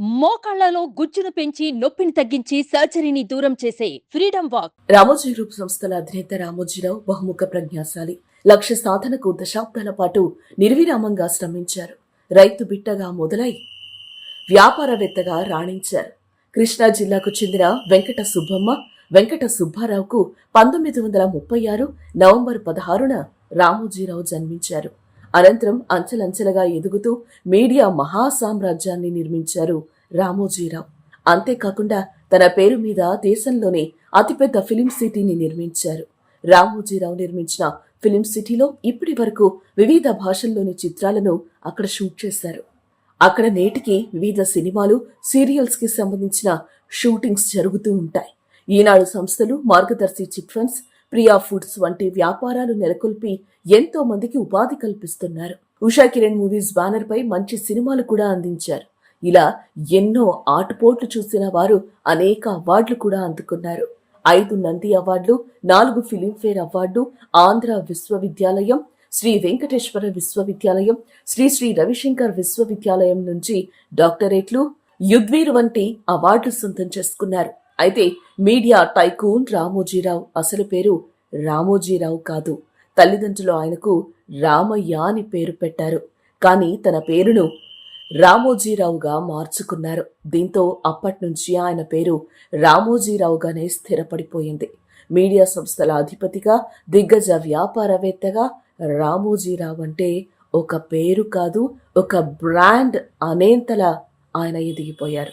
మోకాళ్ళలో గుజ్జును పెంచి నొప్పిని తగ్గించి సర్జరీని దూరం చేసే ఫ్రీడమ్ వాక్. రామోజీ గ్రూప్ సంస్థల అధినేత రామోజీరావు బహుముఖ ప్రజ్ఞాశాలి. లక్ష్య సాధనకు దశాబ్దాల పాటు నిర్విరామంగా శ్రమించారు. రైతు బిట్టగా మొదలై వ్యాపారవేత్తగా రాణించారు. కృష్ణా జిల్లాకు చెందిన వెంకట సుబ్బమ్మ వెంకట సుబ్బారావుకు పంతొమ్మిది వందల ముప్పై ఆరు నవంబర్ పదహారున రామోజీరావు జన్మించారు. అనంతరం అంచెలంచెలుగా ఎదుగుతూ మీడియా మహాసామ్రాజ్యాన్ని నిర్మించారు రామోజీరావు. అంతేకాకుండా తన పేరు మీద దేశంలోనే అతిపెద్ద ఫిలిం సిటీని నిర్మించారు. రామోజీరావు నిర్మించిన ఫిలిం సిటీలో ఇప్పటి వరకు వివిధ భాషల్లోని చిత్రాలను అక్కడ షూట్ చేశారు. అక్కడ నేటికి వివిధ సినిమాలు సీరియల్స్కి సంబంధించిన షూటింగ్స్ జరుగుతూ ఉంటాయి. ఈనాడు సంస్థలు మార్గదర్శి చిట్ ఫండ్స్ ప్రియా ఫుడ్స్ వంటి వ్యాపారాలు నెలకొల్పి ఎంతో మందికి ఉపాధి కల్పిస్తున్నారు. ఉషా కిరణ్ మూవీస్ బ్యానర్ పై మంచి సినిమాలు కూడా అందించారు. ఇలా ఎన్నో ఆటుపోట్లు చూసిన వారు అనేక అవార్డులు కూడా అందుకున్నారు. ఐదు నంది అవార్డులు నాలుగు ఫిలింఫేర్ అవార్డు ఆంధ్ర విశ్వవిద్యాలయం శ్రీ వెంకటేశ్వర విశ్వవిద్యాలయం శ్రీ శ్రీ రవిశంకర్ విశ్వవిద్యాలయం నుంచి డాక్టరేట్లు యుద్వీర్ వంటి అవార్డులు సొంతం చేసుకున్నారు. అయితే మీడియా టైకూన్ రామోజీరావు. అసలు పేరు రామోజీరావు కాదు. తల్లిదండ్రులు ఆయనకు రామయ్య అని పేరు పెట్టారు. కానీ తన పేరును రామోజీరావుగా మార్చుకున్నారు. దీంతో అప్పట్నుంచి ఆయన పేరు రామోజీరావుగానే స్థిరపడిపోయింది. మీడియా సంస్థల అధిపతిగా దిగ్గజ వ్యాపారవేత్తగా రామోజీరావు అంటే ఒక పేరు కాదు ఒక బ్రాండ్ అనేంతలా ఆయన ఎదిగిపోయారు.